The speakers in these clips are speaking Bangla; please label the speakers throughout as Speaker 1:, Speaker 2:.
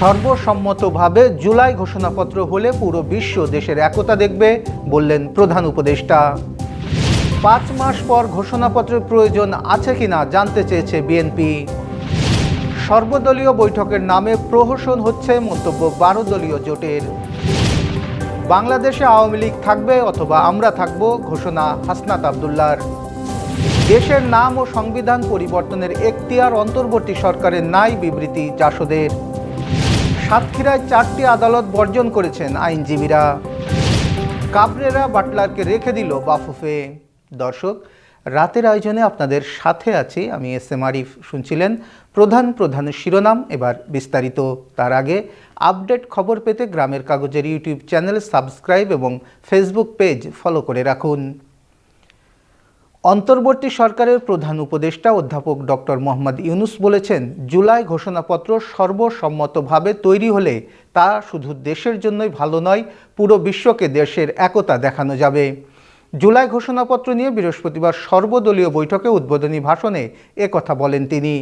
Speaker 1: সর্বসম্মতভাবে জুলাই ঘোষণাপত্র হলে পুরো বিশ্ব দেশের একতা দেখবে, বললেন প্রধান উপদেষ্টা। পাঁচ মাস পর ঘোষণাপত্রের প্রয়োজন আছে কিনা জানতে চেয়েছে বিএনপি। সর্বদলীয় বৈঠকের নামে প্রহসন হচ্ছে মন্তব্য বারো দলীয় জোটের। বাংলাদেশে আওয়ামী লীগ থাকবে অথবা আমরা থাকব, ঘোষণা হাসনাত আবদুল্লার। দেশের নাম ও সংবিধান পরিবর্তনের এখতিয়ার অন্তর্বর্তী সরকারের নাই বিবৃতি জাসদের। সাতক্ষীরায় চারটি আদালত বর্জন করেছেন আইনজীবীরা। কাবরেরা বাটলারকে রেখে দিল বাফুফে। দর্শক, রাতের আয়োজনে আপনাদের সাথে আছি আমি এস এম আরিফ। শুনছিলেন প্রধান প্রধান শিরোনাম, এবার বিস্তারিত। তার আগে আপডেট খবর পেতে গ্রামের কাগজের ইউটিউব চ্যানেল সাবস্ক্রাইব এবং ফেসবুক পেজ ফলো করে রাখুন। অন্তর্বর্তী সরকারের প্রধান উপদেষ্টা অধ্যাপক ডক্টর মোহাম্মদ ইউনুস বলেছেন, জুলাই ঘোষণাপত্র সর্বসম্মতভাবে তৈরি হলে তা শুধু দেশের জন্যই ভালো নয়, পুরো বিশ্বকে দেশের একতা দেখানো যাবে। জুলাই ঘোষণাপত্র নিয়ে বৃহস্পতিবার সর্বদলীয় বৈঠকে উদ্বোধনী ভাষণে কথা বলেন তিনি।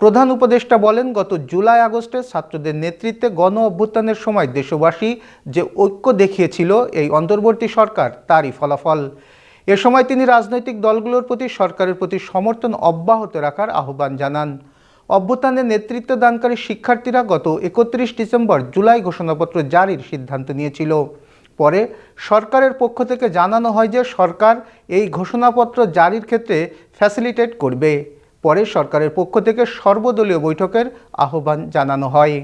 Speaker 1: প্রধান উপদেষ্টা বলেন, গত জুলাই আগস্টে ছাত্রদের নেতৃত্বে গণ অভ্যুত্থানের সময় দেশবাসী যে ঐক্য দেখিয়েছিল এই অন্তর্বর্তী সরকার, তারই ফলাফল। এ সময় তিনি রাজনৈতিক দলগুলোর প্রতি সরকারের প্রতি সমর্থন অব্যাহত রাখার আহ্বান জানান। অভ্যুত্থানের নেতৃত্ব দানকারী শিক্ষার্থীরা গত একত্রিশ ডিসেম্বর জুলাই ঘোষণাপত্র জারির সিদ্ধান্ত নিয়েছিল। পরে সরকারের পক্ষ থেকে জানানো হয় যে সরকার এই ঘোষণাপত্র জারির ক্ষেত্রে ফ্যাসিলিটেট করবে। পরে সরকারের পক্ষ থেকে সর্বদলীয় বৈঠকের আহ্বান জানানো হয়।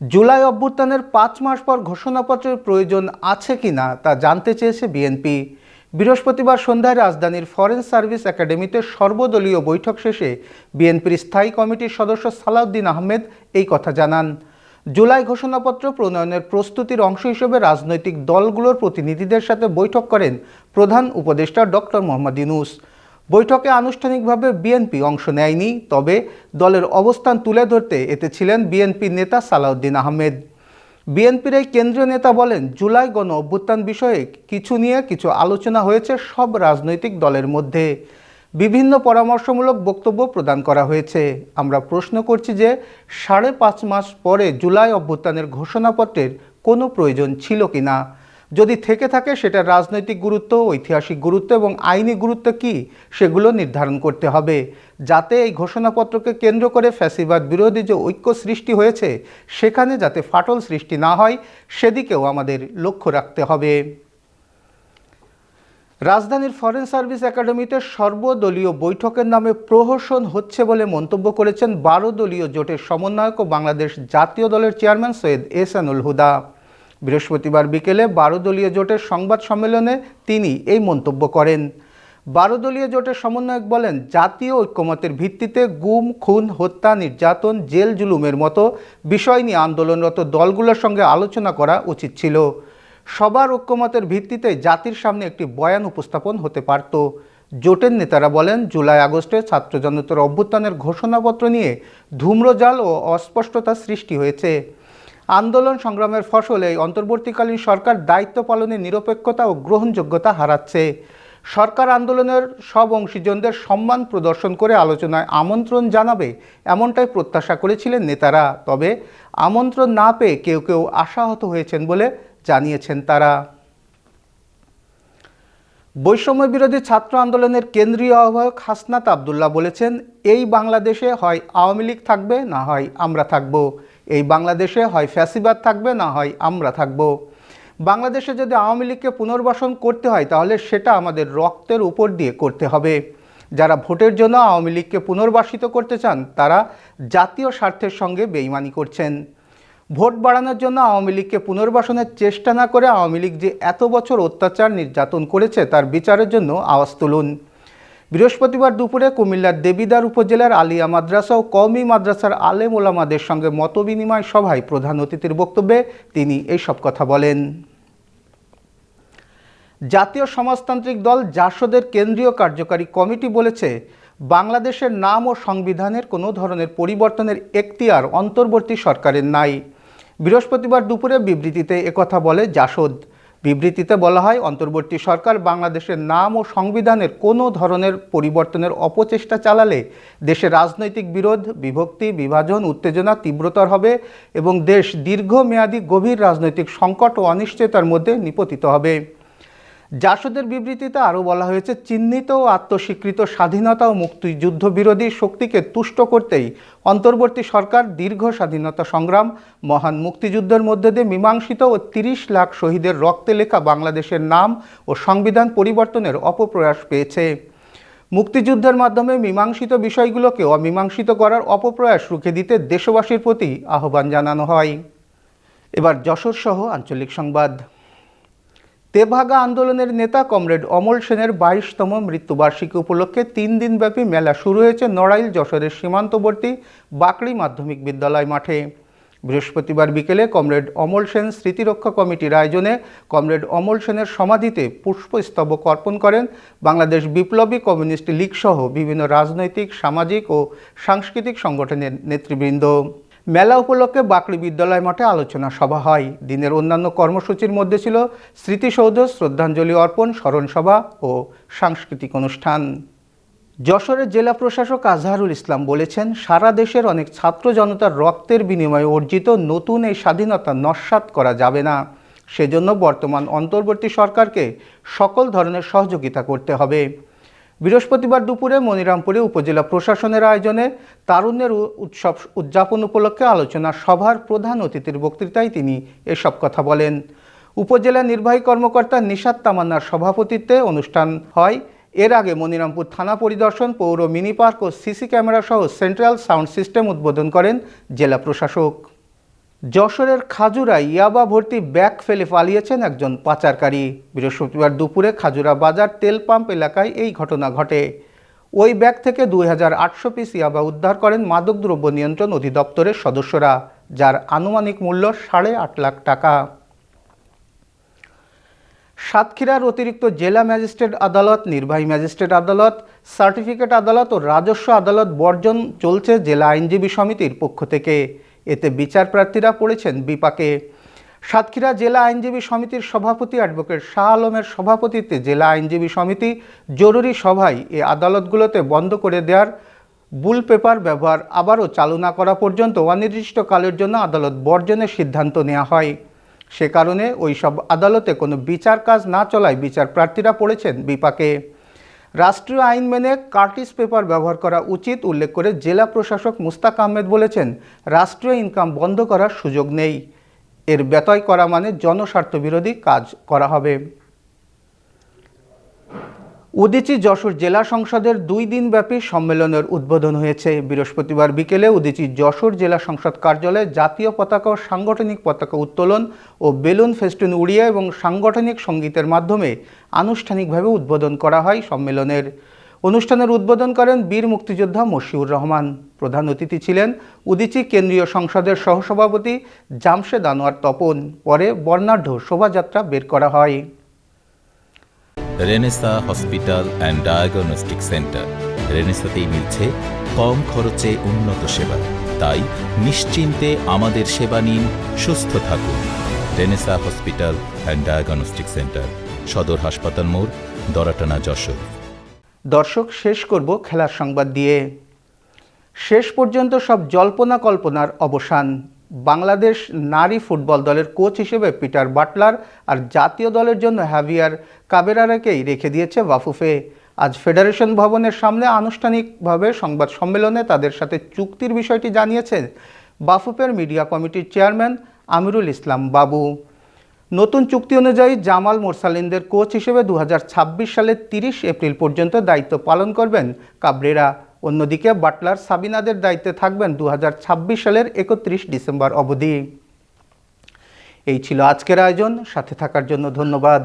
Speaker 1: জুলাই অভ্যুত্থানের পাঁচ মাস পর ঘোষণাপত্রের প্রয়োজন আছে কিনা তা জানতে চেয়েছে বিএনপি। বৃহস্পতিবার সন্ধ্যায় রাজধানীর ফরেন সার্ভিস একাডেমিতে সর্বদলীয় বৈঠক শেষে বিএনপির স্থায়ী কমিটির সদস্য সালাউদ্দিন আহমেদ এই কথা জানান। জুলাই ঘোষণাপত্র প্রণয়নের প্রস্তুতির অংশ হিসেবে রাজনৈতিক দলগুলোর প্রতিনিধিদের সাথে বৈঠক করেন প্রধান উপদেষ্টা ডক্টর মোহাম্মদ ইউনুস। বৈঠকে আনুষ্ঠানিকভাবে বিএনপি অংশ নেয়নি, তবে দলের অবস্থান তুলে ধরতে এতে ছিলেন বিএনপি নেতা সালাউদ্দিন আহমেদ। বিএনপির এই কেন্দ্রীয় নেতা বলেন, জুলাই গণ অভ্যুত্থান বিষয়ে কিছু নিয়ে কিছু আলোচনা হয়েছে সব রাজনৈতিক দলের মধ্যে। বিভিন্ন পরামর্শমূলক বক্তব্য প্রদান করা হয়েছে। আমরা প্রশ্ন করছি যে, সাড়ে পাঁচ মাস পরে জুলাই অভ্যুত্থানের ঘোষণাপত্রের কোনো প্রয়োজন ছিল কি না যদি থেকে থাকে সেটার রাজনৈতিক গুরুত্ব, ঐতিহাসিক গুরুত্ব এবং আইনি গুরুত্ব কি, সেগুলো নির্ধারণ করতে হবে। যাতে এই ঘোষণাপত্রকে কেন্দ্র করে ফ্যাসিবাদ বিরোধী যে ঐক্য সৃষ্টি হয়েছে, সেখানে যাতে ফাটল সৃষ্টি না হয়, সেদিকেও আমাদের লক্ষ্য রাখতে হবে। রাজধানীর ফরেন সার্ভিস একাডেমিতে সর্বদলীয় বৈঠকের নামে প্রহসন হচ্ছে বলে মন্তব্য করেছেন বারো দলীয় জোটের সমন্বয়ক ও বাংলাদেশ জাতীয় দলের চেয়ারম্যান সৈয়দ এসানুল হুদা। বৃহস্পতিবার বিকেলে বারো দলীয় জোটের সংবাদ সম্মেলনে তিনি এই মন্তব্য করেন। বারো দলীয় জোটের সমন্বয়ক বলেন, জাতীয় ঐক্যমতের ভিত্তিতে গুম, খুন, হত্যা, নির্যাতন, জেল জুলুমের মতো বিষয় নিয়ে আন্দোলনরত দলগুলোর সঙ্গে আলোচনা করা উচিত ছিল। সবার ঐক্যমতের ভিত্তিতে জাতির সামনে একটি বয়ান উপস্থাপন হতে পারত। জোটের নেতারা বলেন, জুলাই আগস্টে ছাত্র জনতার অভ্যুত্থানের ঘোষণাপত্র নিয়ে ধূম্রজাল ও অস্পষ্টতা সৃষ্টি হয়েছে। আন্দোলন সংগ্রামের ফসল অন্তর্বর্তীকালীন সরকার দায়িত্ব পালনে নিরপেক্ষতা ও গ্রহণযোগ্যতা হারাচ্ছে। সরকার আন্দোলনের সব অংশীজনদের সম্মান প্রদর্শন করে আলোচনায় আমন্ত্রণ জানাবে এমনটাই প্রত্যাশা করেছিলেন নেতারা। তবে আমন্ত্রণ না পেয়ে কেউ কেউ আশাহত হয়েছেন বলে জানিয়েছেন তারা। বৈষম্য বিরোধী ছাত্র আন্দোলনের কেন্দ্রীয় আহ্বায়ক হাসনাত আবদুল্লাহ বলেছেন, এই বাংলাদেশে হয় আওয়ামী লীগ থাকবে, না হয় আমরা থাকব। এই বাংলাদেশে হয় ফ্যাসিবাদ থাকবে না হয় আমরা থাকব। বাংলাদেশে যদি আওয়ামী লীগকে পুনর্বাসন করতে হয়, তাহলে সেটা আমাদের রক্তের উপর দিয়ে করতে হবে। যারা ভোটের জন্য আওয়ামী লীগকে পুনর্বাসিত করতে চান, তারা জাতীয় স্বার্থের সঙ্গে বেইমানি করছেন। ভোট বাড়ানোর জন্য আওয়ামী লীগকে পুনর্বাসনের চেষ্টা না করে আওয়ামী লীগ যে এত বছর অত্যাচার নির্যাতন করেছে, তার বিচারের জন্য আওয়াজ তুলুন। বৃহস্পতিবার দুপুরে কুমিল্লার দেবিদার উপজেলার আলিয়া মাদ্রাসা ও কওমি মাদ্রাসার আলেম ওলামাদের সঙ্গে মতবিনিময় সভায় প্রধান অতিথির বক্তব্যে তিনি এইসব কথা বলেন। জাতীয় সমাজতান্ত্রিক দল জাসদের কেন্দ্রীয় কার্যকারী কমিটি বলেছে, বাংলাদেশের নাম ও সংবিধানের কোনো ধরনের পরিবর্তনের এখতিয়ার অন্তর্বর্তী সরকারের নাই। বৃহস্পতিবার দুপুরে বিবৃতিতে একথা বলে জাসদ। বিবৃতিতে বলা হয়, অন্তর্বর্তী সরকার বাংলাদেশের নাম ও সংবিধানের কোনো ধরনের পরিবর্তনের অপচেষ্টা চালালে দেশে রাজনৈতিক বিরোধ, বিভক্তি, বিভাজন, উত্তেজনা তীব্রতর হবে এবং দেশ দীর্ঘমেয়াদী গভীর রাজনৈতিক সংকট ও অনিশ্চয়তার মধ্যে নিপতিত হবে। জাসদের বিবৃতিতে আরও বলা হয়েছে, চিহ্নিত ও আত্মস্বীকৃত স্বাধীনতা ও মুক্তিযুদ্ধ বিরোধী শক্তিকে তুষ্ট করতেই অন্তর্বর্তী সরকার দীর্ঘ স্বাধীনতা সংগ্রাম, মহান মুক্তিযুদ্ধের মধ্যে দিয়ে মীমাংসিত ও তিরিশ লাখ শহীদের রক্তে লেখা বাংলাদেশের নাম ও সংবিধান পরিবর্তনের অপপ্রয়াস পেয়েছে। মুক্তিযুদ্ধের মাধ্যমে মীমাংসিত বিষয়গুলোকে অমীমাংসিত করার অপপ্রয়াস রুখে দিতে দেশবাসীর প্রতি আহ্বান জানানো হয়। এবার যশোর সহ আঞ্চলিক সংবাদ। তেভাগা আন্দোলনের নেতা কমরেড অমল সেনের বাইশতম মৃত্যুবার্ষিকী উপলক্ষে তিন দিনব্যাপী মেলা শুরু হয়েছে নড়াইল যশোরের সীমান্তবর্তী বাকড়ি মাধ্যমিক বিদ্যালয় মাঠে। বৃহস্পতিবার বিকেলে কমরেড অমল সেন স্মৃতিরক্ষা কমিটির আয়োজনে কমরেড অমল সেনের সমাধিতে পুষ্পস্তবক অর্পণ করেন বাংলাদেশ বিপ্লবী কমিউনিস্ট লীগসহ বিভিন্ন রাজনৈতিক, সামাজিক ও সাংস্কৃতিক সংগঠনের নেতৃবৃন্দ। মেলা উপলক্ষে বাকরি বিদ্যালয় মাঠে আলোচনা সভা হয়। দিনের অন্যান্য কর্মসূচির মধ্যে ছিল স্মৃতিসৌধ, শ্রদ্ধাঞ্জলি অর্পণ, স্মরণ সভা ও সাংস্কৃতিক অনুষ্ঠান। যশোরের জেলা প্রশাসক আজহারুল ইসলাম বলেছেন, সারা দেশের অনেক ছাত্র জনতার রক্তের বিনিময়ে অর্জিত নতুন এই স্বাধীনতা নস্যাৎ করা যাবে না। সেজন্য বর্তমান অন্তর্বর্তী সরকারকে সকল ধরনের সহযোগিতা করতে হবে। বৃহস্পতিবার দুপুরে মনিরামপুরে উপজেলা প্রশাসনের আয়োজনে তারুণ্যের উৎসব উদযাপন উপলক্ষে আলোচনা সভার প্রধান অতিথির বক্তৃতায় তিনি এসব কথা বলেন। উপজেলা নির্বাহী কর্মকর্তা নিশাত তামান্নার সভাপতিত্বে অনুষ্ঠান হয়। এর আগে মনিরামপুর থানা পরিদর্শন, পৌর মিনি পার্ক ও সিসি ক্যামেরা সহ সেন্ট্রাল সাউন্ড সিস্টেম উদ্বোধন করেন জেলা প্রশাসক। যশোরের খাজুরায় ইয়াবা ভর্তি ব্যাগ ফেলে পালিয়েছেন একজন পাচারকারী। বৃহস্পতিবার দুপুরে খাজুরা বাজার তেল পাম্প এলাকায় এই ঘটনা ঘটে। ওই ব্যাগ থেকে দুই হাজার আটশো পিস ইয়াবা উদ্ধার করেন মাদকদ্রব্য নিয়ন্ত্রণ অধিদপ্তরের সদস্যরা, যার আনুমানিক মূল্য সাড়ে আট লাখ টাকা। সাতক্ষীরার অতিরিক্ত জেলা ম্যাজিস্ট্রেট আদালত, নির্বাহী ম্যাজিস্ট্রেট আদালত, সার্টিফিকেট আদালত ও রাজস্ব আদালত বর্জন চলছে জেলা আইনজীবী সমিতির পক্ষ থেকে। এতে বিচার প্রার্থীরা পড়েছেন বিপাকে। সাতক্ষীরা জেলা আইনজীবী সমিতির সভাপতি অ্যাডভোকেট শাহ আলমের সভাপতিত্বে জেলা আইনজীবী সমিতি জরুরি সভায় এ আদালতগুলোতে বন্ধ করে দেওয়ার বুল পেপার ব্যবহার আবারও চালু না করা পর্যন্ত অনির্দিষ্টকালের জন্য আদালত বর্জনের সিদ্ধান্ত নেওয়া হয়। সে কারণে ওই সব আদালতে কোনো বিচার কাজ না চলায় বিচার প্রার্থীরা পড়েছেন বিপাকে। রাষ্ট্রীয় আইন মেনে কার্টিস পেপার ব্যবহার করা উচিত উল্লেখ করে জেলা প্রশাসক মুস্তাক আহমেদ বলেছেন, রাষ্ট্রীয় ইনকাম বন্ধ করার সুযোগ নেই। এর ব্যতয় করা মানে জনস্বার্থ বিরোধী কাজ করা হবে। উদিচি যশোর জেলা সংসদের দুই দিনব্যাপী সম্মেলনের উদ্বোধন হয়েছে। বৃহস্পতিবার বিকেলে উদিচি যশোর জেলা সংসদ কার্যালয়ে জাতীয় পতাকা ও সাংগঠনিক পতাকা উত্তোলন ও বেলুন ফেস্টুন উড়িয়ে এবং সাংগঠনিক সঙ্গীতের মাধ্যমে আনুষ্ঠানিকভাবে উদ্বোধন করা হয় সম্মেলনের। অনুষ্ঠানের উদ্বোধন করেন বীর মুক্তিযোদ্ধা মশিউর রহমান। প্রধান অতিথি ছিলেন উদিচি কেন্দ্রীয় সংসদের সহসভাপতি জামশেদ আনোয়ার তপন। পরে বর্ণাঢ্য শোভাযাত্রা বের করা হয়।
Speaker 2: Renaissance hospital and diagnostic centre. রেনেসাতেই মিলছে কম খরচে উন্নত সেবা। তাই নিশ্চিন্তে আমাদের সেবা নিন, সুস্থ থাকুন। Renaissance hospital and diagnostic centre, সদর হাসপাতাল মোড়, দরাটানা যশোর।
Speaker 1: দর্শক, শেষ করব খেলার সংবাদ দিয়ে। শেষ পর্যন্ত সব জল্পনা কল্পনার অবসান। বাংলাদেশ নারী ফুটবল দলের কোচ হিসেবে পিটার বাটলার আর জাতীয় দলের জন্য হ্যাভিয়ার কাবেরারাকেই রেখে দিয়েছে বাফুফে আজ ফেডারেশন ভবনের সামনে আনুষ্ঠানিকভাবে সংবাদ সম্মেলনে তাদের সাথে চুক্তির বিষয়টি জানিয়েছে বাফুফের মিডিয়া কমিটির চেয়ারম্যান আমিরুল ইসলাম বাবু। নতুন চুক্তি অনুযায়ী জামাল মোরসালিনদের কোচ হিসেবে দু হাজার ছাব্বিশ সালের তিরিশ এপ্রিল পর্যন্ত দায়িত্ব পালন করবেন কাবরেরা। অন্যদিকে বাটলার সাবিনাদের দায়িত্বে থাকবেন দু হাজার ছাব্বিশ সালের একত্রিশ ডিসেম্বর অবধি। এই ছিল আজকের আয়োজন, সাথে থাকার জন্য ধন্যবাদ।